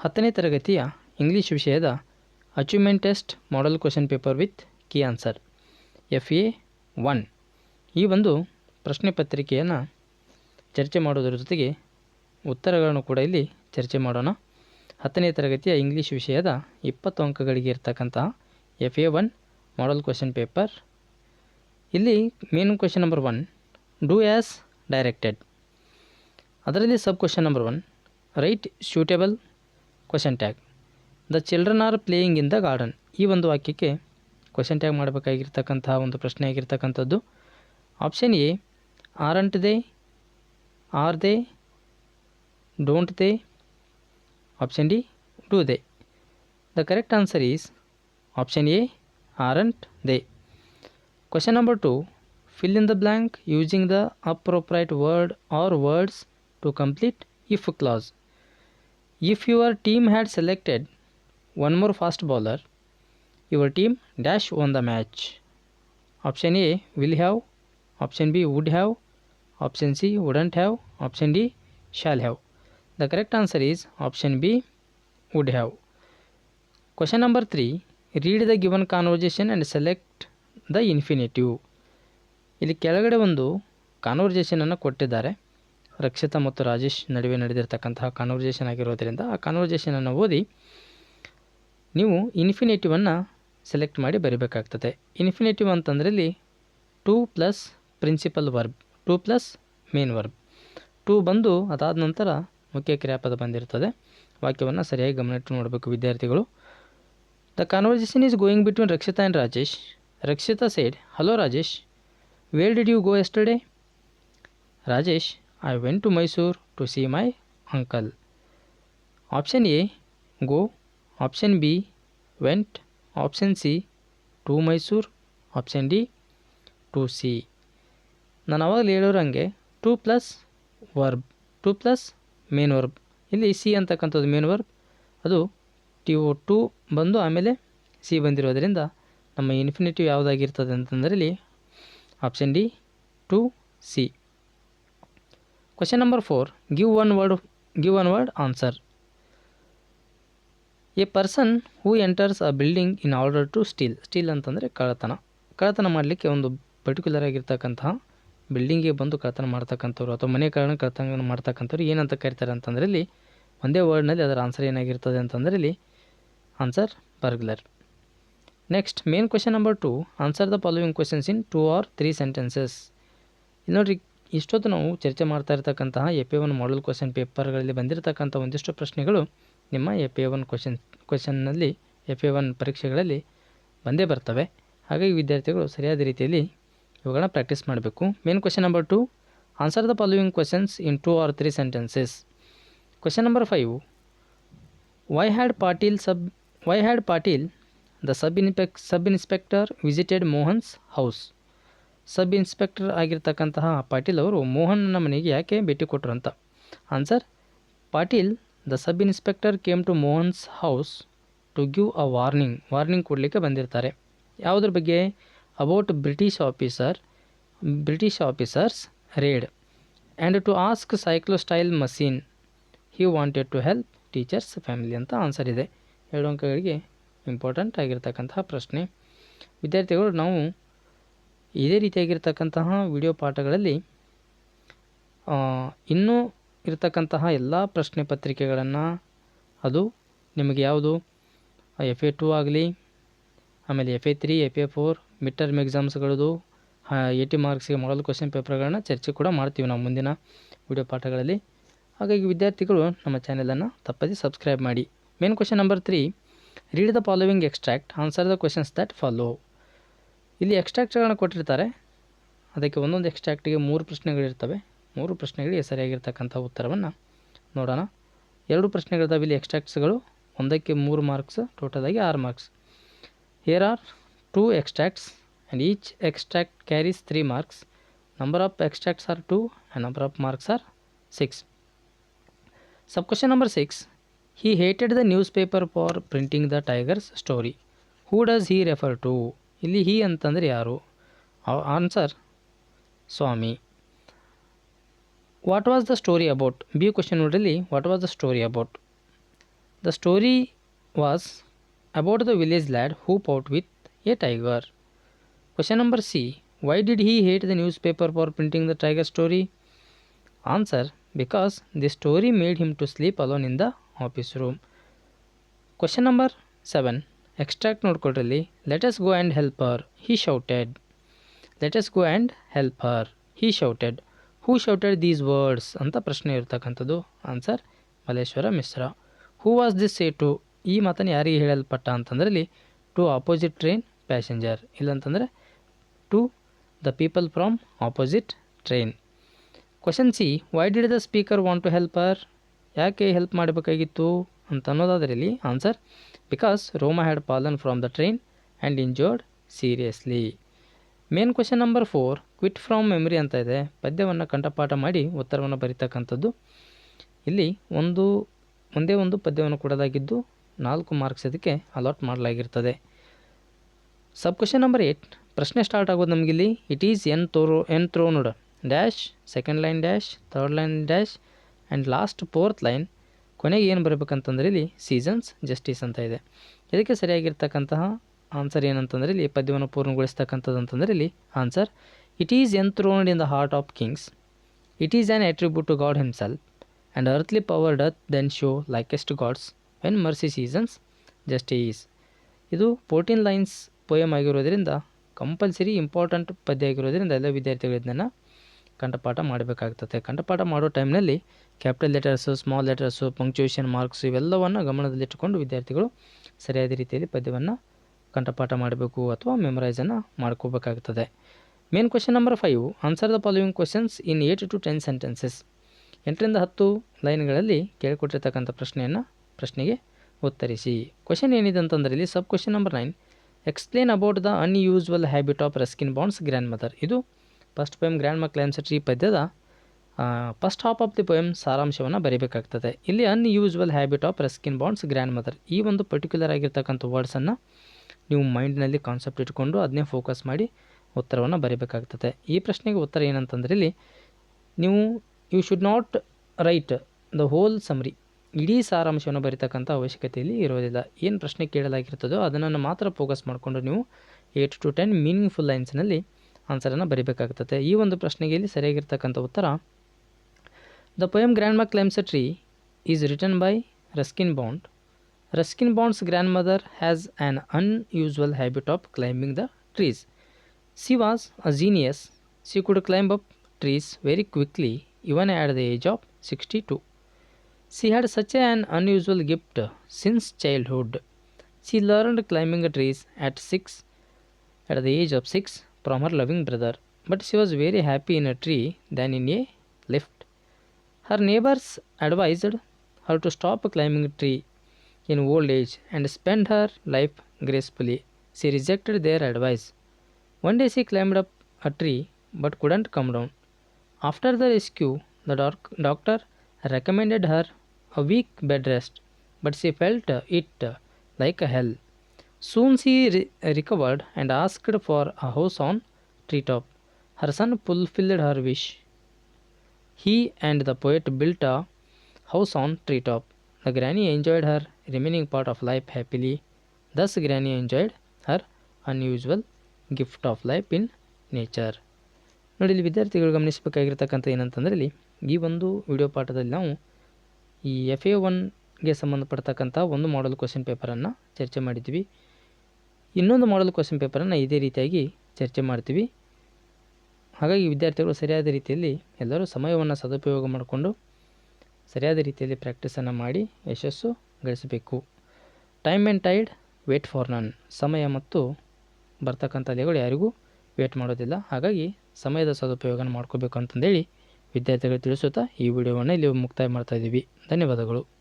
ಹತ್ತನೇ ತರಗತಿಯ ಇಂಗ್ಲೀಷ್ ವಿಷಯದ achievement test model question paper with key answer F A one ಈ ಒಂದು ಪ್ರಶ್ನೆ ಪತ್ರಿಕೆಯನ್ನು ಚರ್ಚೆ ಮಾಡೋದರ ಜೊತೆಗೆ ಉತ್ತರಗಳನ್ನು ಕೂಡ ಇಲ್ಲಿ ಚರ್ಚೆ ಮಾಡೋಣ. ಹತ್ತನೇ ತರಗತಿಯ ಇಂಗ್ಲೀಷ್ ವಿಷಯದ ಇಪ್ಪತ್ತು ಅಂಕಗಳಿಗೆ ಇರ್ತಕ್ಕಂತಹ F A one model question paper ಇಲ್ಲಿ main question number one do as directed ಅದರಲ್ಲಿ sub question number one write suitable question tag the children are playing in the garden ಈ ಒಂದು ವಾಕ್ಯಕ್ಕೆ ಕ್ವಶನ್ ಟ್ಯಾಗ್ ಮಾಡಬೇಕಾಗಿರ್ತಕ್ಕಂತಹ ಒಂದು ಪ್ರಶ್ನೆ ಆಗಿರ್ತಕ್ಕಂಥದ್ದು. Option A aren't they are they don't they option D do they the correct answer is option A aren't they question number two fill in the blank using the appropriate word or words to complete if clause. If your team had selected one more fast bowler, your team dash won the match. Option A will have, option B would have, option C wouldn't have, option D shall have. The correct answer is option B would have. Question number 3 Read the given conversation and select the infinitive. ಇಲ್ಲಿ ಕೆಳಗಡೆ ಒಂದು ಕಾನ್ವರ್ಜೇಷನನ್ನು ಕೊಟ್ಟಿದ್ದಾರೆ ರಕ್ಷಿತಾ ಮತ್ತು ರಾಜೇಶ್ ನಡುವೆ ನಡೆದಿರ್ತಕ್ಕಂತಹ conversation ಆಗಿರೋದರಿಂದ ಆ ಕಾನ್ವರ್ಜೇಷನನ್ನು ಓದಿ ನೀವು ಇನ್ಫಿನೇಟಿವನ್ನು ಸೆಲೆಕ್ಟ್ ಮಾಡಿ ಬರೀಬೇಕಾಗ್ತದೆ. ಇನ್ಫಿನೇಟಿವ್ ಅಂತಂದ್ರೆ ಇಲ್ಲಿ to plus principal verb to plus main verb to ಬಂದು ಅದಾದ ನಂತರ ಮುಖ್ಯ ಕ್ರಿಯಾಪದ ಬಂದಿರ್ತದೆ. ವಾಕ್ಯವನ್ನು ಸರಿಯಾಗಿ ಗಮನಿಟ್ಟು ನೋಡಬೇಕು ವಿದ್ಯಾರ್ಥಿಗಳು. The conversation is going between Rakshita and Rajesh Rakshita side hello Rajesh where did you go yesterday Rajesh I went to Mysore to see my uncle option A go option B went option C to Mysore option D to see ನಾನು ಅವಾಗಲೇ ಹೇಳೋರಂಗೆ to plus verb to plus main verb ಇಲ್ಲಿ see ಅಂತಕ್ಕಂಥದ್ದು main verb ಅದು T O to ಬಂದು ಆಮೇಲೆ see ಬಂದಿರೋದರಿಂದ ನಮ್ಮ infinitive ಯಾವುದಾಗಿರ್ತದೆ ಅಂತಂದರೆ ಇಲ್ಲಿ option D to see question number four give one word give one word answer a person who enters a building in order to steal steal ಅಂತಂದರೆ ಕಳ್ಳತನ. ಕಳ್ಳತನ ಮಾಡಲಿಕ್ಕೆ ಒಂದು ಪರ್ಟಿಕ್ಯುಲರ್ ಆಗಿರ್ತಕ್ಕಂತಹ ಬಿಲ್ಡಿಂಗಿಗೆ ಬಂದು ಕಳ್ಳತನ ಮಾಡ್ತಕ್ಕಂಥವ್ರು ಅಥವಾ ಮನೆ ಕಾರಣ ಕಳ್ಳತನ ಮಾಡ್ತಕ್ಕಂಥವ್ರು ಏನಂತ ಕರೀತಾರೆ ಅಂತಂದರೆ ಇಲ್ಲಿ ಒಂದೇ ವರ್ಡ್ನಲ್ಲಿ ಅದರ ಆನ್ಸರ್ ಏನಾಗಿರ್ತದೆ ಅಂತಂದರೆ ಇಲ್ಲಿ answer burglar next main question number two answer the following questions in two or three sentences ಇಲ್ಲಿ ನೋಡಿರಿ ಇಷ್ಟೊತ್ತು ನಾವು ಚರ್ಚೆ ಮಾಡ್ತಾ ಇರ್ತಕ್ಕಂತಹ ಎ ಒನ್ ಮಾಡಲ್ ಕ್ವಶನ್ ಪೇಪರ್ಗಳಲ್ಲಿ ಬಂದಿರತಕ್ಕಂಥ ಒಂದಿಷ್ಟು ಪ್ರಶ್ನೆಗಳು ನಿಮ್ಮ ಎ ಒನ್ ಕ್ವಶನ್ ಕ್ವಶನ್ನಲ್ಲಿ ಎ ಒನ್ ಪರೀಕ್ಷೆಗಳಲ್ಲಿ ಬಂದೇ ಬರ್ತವೆ. ಹಾಗಾಗಿ ವಿದ್ಯಾರ್ಥಿಗಳು ಸರಿಯಾದ ರೀತಿಯಲ್ಲಿ ಇವುಗಳನ್ನ ಪ್ರಾಕ್ಟೀಸ್ ಮಾಡಬೇಕು. Main question number two answer the following questions in two or three sentences question number five why had Patil sub why had Patil the sub ಇನ್ಪೆಕ್ sub inspector visited Mohan's house sub inspector ಆಗಿರ್ತಕ್ಕಂತಹ Patil ಅವರು ಮೋಹನ್ನ ಮನೆಗೆ ಯಾಕೆ ಭೇಟಿ ಕೊಟ್ಟರು ಅಂತ answer, Patil, the sub inspector came to Mohan's house to give a warning warning ಕೊಡಲಿಕ್ಕೆ ಬಂದಿರ್ತಾರೆ. ಯಾವುದ್ರ ಬಗ್ಗೆ? About British officer, British officers raid and to ask cyclostyle machine he wanted to help teacher's family ಅಂತ answer ಇದೆ. ಎರಡು ಅಂಕಗಳಿಗೆ important ಆಗಿರ್ತಕ್ಕಂತಹ ಪ್ರಶ್ನೆ. ವಿದ್ಯಾರ್ಥಿಗಳು, ನಾವು ಇದೇ ರೀತಿಯಾಗಿರ್ತಕ್ಕಂತಹ ವಿಡಿಯೋ ಪಾಠಗಳಲ್ಲಿ ಇನ್ನೂ ಇರತಕ್ಕಂತಹ ಎಲ್ಲ ಪ್ರಶ್ನೆ ಪತ್ರಿಕೆಗಳನ್ನು ಅದು ನಿಮಗೆ ಯಾವುದು? ಎಫ್ ಎ ಟು ಆಗಲಿ, ಆಮೇಲೆ F A three F A four mid term ಎಕ್ಸಾಮ್ಸ್ಗಳದು T ಮಾರ್ಕ್ಸ್ಗೆ ಮಾಡಲ್ ಕ್ವಶನ್ ಪೇಪರ್ಗಳನ್ನ ಚರ್ಚೆ ಕೂಡ ಮಾಡ್ತೀವಿ ನಾವು ಮುಂದಿನ ವಿಡಿಯೋ ಪಾಠಗಳಲ್ಲಿ. ಹಾಗಾಗಿ ವಿದ್ಯಾರ್ಥಿಗಳು ನಮ್ಮ ಚಾನೆಲನ್ನು ತಪ್ಪದೆ ಸಬ್ಸ್ಕ್ರೈಬ್ ಮಾಡಿ. Main question number three read the following extract answer the questions that follow ಇಲ್ಲಿ ಎಕ್ಸ್ಟ್ರಾಕ್ಟ್ಗಳನ್ನ ಕೊಟ್ಟಿರ್ತಾರೆ. ಅದಕ್ಕೆ ಒಂದೊಂದು ಎಕ್ಸ್ಟ್ರಾಕ್ಟಿಗೆ ಮೂರು ಪ್ರಶ್ನೆಗಳಿರ್ತವೆ. ಮೂರು ಪ್ರಶ್ನೆಗಳಿಗೆ ಸರಿಯಾಗಿರ್ತಕ್ಕಂಥ ಉತ್ತರವನ್ನು ನೋಡೋಣ. ಎರಡು ಪ್ರಶ್ನೆಗಳಿದ್ದಾವೆ ಇಲ್ಲಿ ಎಕ್ಸ್ಟ್ರಾಕ್ಟ್ಸ್ಗಳು ಒಂದಕ್ಕೆ ಮೂರು ಮಾರ್ಕ್ಸ್ ಟೋಟಲ್ ಆಗಿ ಆರು marks here are two extracts and each extract carries three marks number of extracts are two and number of marks are six sub question number six he hated the newspaper for printing the tiger's story who does he refer to ಇಲ್ಲಿ he ಅಂತಂದರೆ ಯಾರು? Answer Swami. What was the story about B question ನೋಡ್ರಲ್ಲಿ what was the story about the story was about the village lad who fought with a tiger question number C why did he hate the newspaper for printing the tiger story answer because the story made him to sleep alone in the office room question number seven extract ನೋಡ್ಕೊಡ್ರಲ್ಲಿ let's go and help her he shouted let's go and help her he shouted who shouted these words ಅಂತ ಪ್ರಶ್ನೆ ಇರ್ತಕ್ಕಂಥದ್ದು. Answer Malleshwara Mishra. Who was this say to ಈ ಮಾತನ್ನು ಯಾರಿಗೆ ಹೇಳಲ್ಪಟ್ಟ ಅಂತಂದ್ರಲ್ಲಿ to opposite train passenger ಇಲ್ಲಂತಂದರೆ to the people from opposite train question C why did the speaker want to help ಯಾಕೆ help ಮಾಡಬೇಕಾಗಿತ್ತು? ಅಂತ ಅನ್ನೋದಾದ್ರಲ್ಲಿ answer because Roma had fallen from the train and injured seriously main question number four quote from memory ಅಂತ ಇದೆ. ಪದ್ಯವನ್ನು ಕಂಠಪಾಠ ಮಾಡಿ ಉತ್ತರವನ್ನು ಬರೀತಕ್ಕಂಥದ್ದು. ಇಲ್ಲಿ ಒಂದು, ಒಂದೇ ಒಂದು ಪದ್ಯವನ್ನು ಕೊಡೋದಾಗಿದ್ದು ನಾಲ್ಕು ಮಾರ್ಕ್ಸ್ ಅದಕ್ಕೆ ಅಲಾಟ್ ಮಾಡಲಾಗಿರ್ತದೆ. ಸಬ್ ಕ್ವೆಶನ್ ನಂಬರ್ ಏಯ್ಟ್ ಪ್ರಶ್ನೆ ಸ್ಟಾರ್ಟ್ ಆಗೋದು ನಮಗಿಲ್ಲಿ. It is enthrone enthroned dash second line dash third line dash and last fourth line ಕೊನೆಗೆ ಏನು ಬರಬೇಕಂತಂದ್ರೆ ಇಲ್ಲಿ ಸೀಸನ್ಸ್ ಜಸ್ಟಿಸ್ ಅಂತ ಇದೆ. ಇದಕ್ಕೆ ಸರಿಯಾಗಿರ್ತಕ್ಕಂತಹ ಆನ್ಸರ್ ಏನಂತಂದರೆ ಇಲ್ಲಿ ಪದ್ಯವನ್ನು ಪೂರ್ಣಗೊಳಿಸ್ತಕ್ಕಂಥದ್ದು ಅಂತಂದರೆ ಇಲ್ಲಿ answer it is enthroned in the heart of kings it is an attribute to God himself and earthly power doth then show likest God's when mercy seasons justice ಇದು ಫೋರ್ಟೀನ್ ಲೈನ್ಸ್ ಪೋಯಮ್ ಆಗಿರೋದ್ರಿಂದ compulsory important ಪದ್ಯ ಆಗಿರೋದ್ರಿಂದ ಎಲ್ಲ ವಿದ್ಯಾರ್ಥಿಗಳು ಇದನ್ನು ಕಂಠಪಾಠ ಮಾಡಬೇಕಾಗ್ತದೆ. ಕಂಠಪಾಠ ಮಾಡೋ ಟೈಮ್ನಲ್ಲಿ capital letters, small letters, punctuation marks ಇವೆಲ್ಲವನ್ನು ಗಮನದಲ್ಲಿಟ್ಟುಕೊಂಡು ವಿದ್ಯಾರ್ಥಿಗಳು ಸರಿಯಾದ ರೀತಿಯಲ್ಲಿ ಪದ್ಯವನ್ನು ಕಂಠಪಾಠ ಮಾಡಬೇಕು ಅಥವಾ ಮೆಮೊರೈಸನ್ನು ಮಾಡ್ಕೋಬೇಕಾಗ್ತದೆ. Main question number five answer the following questions in eight to ten sentences ಎಂಟರಿಂದ ಹತ್ತು ಲೈನ್ಗಳಲ್ಲಿ ಕೇಳಿಕೊಟ್ಟಿರ್ತಕ್ಕಂಥ ಪ್ರಶ್ನೆಯನ್ನು ಪ್ರಶ್ನೆಗೆ ಉತ್ತರಿಸಿ. ಕ್ವಶನ್ ಏನಿದೆ ಅಂತಂದರೆ ಇಲ್ಲಿ sub question number nine explain about the unusual habit of Ruskin Bond's grandmother ಇದು first poem grandma climbs a tree ಪದ್ಯದ first half of the poem ಸಾರಾಂಶವನ್ನು ಬರೀಬೇಕಾಗ್ತದೆ. ಇಲ್ಲಿ unusual habit of Ruskin Bond's grandmother ಈ ಒಂದು ಪರ್ಟಿಕ್ಯುಲರ್ ಆಗಿರ್ತಕ್ಕಂಥ ವರ್ಡ್ಸನ್ನು ನೀವು ಮೈಂಡ್ನಲ್ಲಿ concept ಇಟ್ಕೊಂಡು ಅದನ್ನೇ ಫೋಕಸ್ ಮಾಡಿ ಉತ್ತರವನ್ನು ಬರೀಬೇಕಾಗ್ತದೆ. ಈ ಪ್ರಶ್ನೆಗೆ ಉತ್ತರ ಏನಂತಂದರೆ ಇಲ್ಲಿ ನೀವು you should not write the whole summary ಇಡೀ ಸಾರಾಂಶವನ್ನು ಬರೀತಕ್ಕಂಥ ಅವಶ್ಯಕತೆಯಲ್ಲಿ ಇರೋದಿಲ್ಲ ಏನು ಪ್ರಶ್ನೆ ಕೇಳಲಾಗಿರ್ತದೋ ಅದನ್ನು ಮಾತ್ರ ಫೋಕಸ್ ಮಾಡಿಕೊಂಡು ನೀವು ಏಟ್ ಟು ಟೆನ್ ಮೀನಿಂಗ್ಫುಲ್ ಲೈನ್ಸ್ನಲ್ಲಿ ಆನ್ಸರನ್ನು ಬರೀಬೇಕಾಗ್ತದೆ. ಈ ಒಂದು ಪ್ರಶ್ನೆಗೆ ಇಲ್ಲಿ ಸರಿಯಾಗಿರ್ತಕ್ಕಂಥ ಉತ್ತರ The poem Grandma Climbs a Tree is written by Ruskin Bond. Ruskin Bond's grandmother has an unusual habit of climbing the trees. She was a genius. She could climb up trees very quickly even at the age of 62. She had such an unusual gift since childhood. She learned climbing trees at 6 at the age of 6 from her loving brother, but she was very happy in a tree than in a her neighbors advised her to stop climbing a tree in old age and spend her life gracefully. She rejected their advice. One day she climbed up a tree but couldn't come down. After the rescue, the doc- doctor recommended her a week bed rest, but she felt it like a hell. Soon she re- recovered and asked for a house on treetop. Her son fulfilled her wish. He and the poet built a house on treetop. The granny enjoyed her remaining part of life happily. Thus, granny enjoyed her unusual gift of life in nature ನೋಡಿ ಇಲ್ಲಿ ವಿದ್ಯಾರ್ಥಿಗಳು ಗಮನಿಸಬೇಕಾಗಿರ್ತಕ್ಕಂಥ ಏನಂತಂದರೆ ಇಲ್ಲಿ ಈ ಒಂದು video ಪಾಠದಲ್ಲಿ ನಾವು ಈ ಎಫ್ ಎ ಒನ್ಗೆ ಸಂಬಂಧಪಡ್ತಕ್ಕಂಥ ಒಂದು ಮಾಡಲ್ ಕ್ವಶನ್ ಪೇಪರನ್ನು ಚರ್ಚೆ ಮಾಡಿದ್ವಿ ಇನ್ನೊಂದು ಮಾಡಲ್ ಕ್ವಶನ್ ಪೇಪರನ್ನು ಇದೇ ರೀತಿಯಾಗಿ ಚರ್ಚೆ ಮಾಡ್ತೀವಿ ಹಾಗಾಗಿ ವಿದ್ಯಾರ್ಥಿಗಳು ಸರಿಯಾದ ರೀತಿಯಲ್ಲಿ ಎಲ್ಲರೂ ಸಮಯವನ್ನು ಸದುಪಯೋಗ ಮಾಡಿಕೊಂಡು ಸರಿಯಾದ ರೀತಿಯಲ್ಲಿ ಪ್ರ್ಯಾಕ್ಟೀಸನ್ನು ಮಾಡಿ ಯಶಸ್ಸು ಗಳಿಸಬೇಕು. Time and tide wait for none ಸಮಯ ಮತ್ತು ಬರ್ತಕ್ಕಂಥ ಅಲೆಗಳು ಯಾರಿಗೂ ವೇಟ್ ಮಾಡೋದಿಲ್ಲ. ಹಾಗಾಗಿ ಸಮಯದ ಸದುಪಯೋಗನ ಮಾಡ್ಕೋಬೇಕು ಅಂತಂದೇಳಿ ವಿದ್ಯಾರ್ಥಿಗಳು ತಿಳಿಸುತ್ತಾ ಈ ವಿಡಿಯೋವನ್ನು ಇಲ್ಲಿ ಮುಕ್ತಾಯ ಮಾಡ್ತಾ ಇದ್ದೀವಿ. ಧನ್ಯವಾದಗಳು.